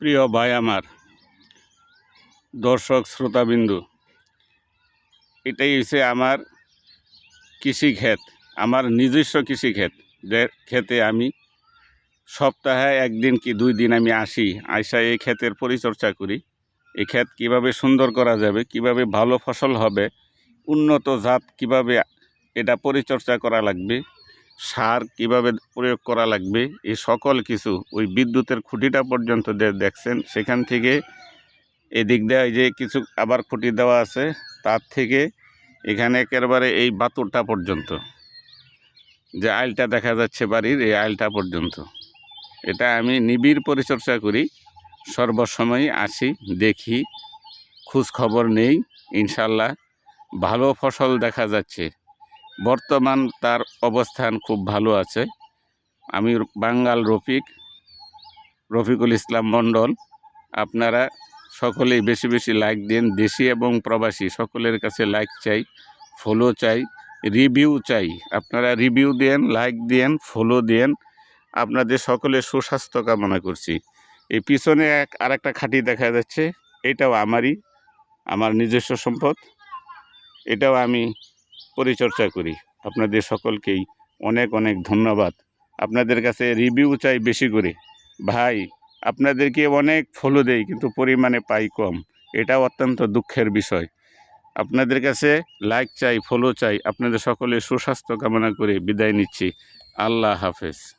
প্রিয় ভাই আমার, দর্শক, শ্রোতাবিন্দু, এটাই হচ্ছে আমার কৃষিক্ষেত, আমার নিজস্ব কৃষিক্ষেত, যে ক্ষেতে আমি সপ্তাহে একদিন কি দুই দিন আমি আসি, আইসা এই ক্ষেতের পরিচর্যা করি। এই ক্ষেত কীভাবে সুন্দর করা যাবে, কীভাবে ভালো ফসল হবে, উন্নত জাত কীভাবে এটা পরিচর্যা করা লাগবে সার কীভাবে প্রয়োগ করা লাগবে এই সকল কিছু ওই বিদ্যুতের খুঁটিটা পর্যন্ত দেখছেন। সেখান থেকে এদিক দেওয়া যে কিছু আবার খুঁটি দেওয়া আছে, তার থেকে এখানে একেবারে এই বাতুরটা পর্যন্ত। যে আইলটা দেখা যাচ্ছে বাড়ির, এই আইলটা পর্যন্ত। এটা আমি নিবিড় পরিচর্যা করি, সর্বসময় আসি, দেখি খোঁজ খবর নেই, ইনশাল্লাহ ভালো ফসল দেখা যাচ্ছে। বর্তমান তার অবস্থান খুব ভালো আছে। আমি বাঙ্গাল রফিক, রফিকুল ইসলাম মণ্ডল, আপনারা সকলেই বেশি বেশি লাইক দেন। দেশি এবং প্রবাসী, সকলের কাছে লাইক চাই ফলো চাই রিভিউ চাই। আপনারা রিভিউ দেন লাইক দেন ফলো দেন। আপনাদের সকলে সুস্বাস্থ্য কামনা করছি। এই পিছনে এক আর একটা খাঁটি দেখা যাচ্ছে, এটাও আমারই, আমার নিজস্ব সম্পদ। এটাও আমি পরিচর্যা করি। আপনাদের সকলকেই অনেক অনেক ধন্যবাদ। আপনাদের কাছে রিভিউ চাই বেশি করে। ভাই, আপনাদেরকে অনেক ফলো দেই, কিন্তু পরিমাণে পাই কম। এটা অত্যন্ত দুঃখের বিষয়। আপনাদের কাছে লাইক চাই ফলো চাই। আপনাদের সকলে সুস্বাস্থ্য কামনা করে বিদায় নিচ্ছি। আল্লাহ হাফেজ।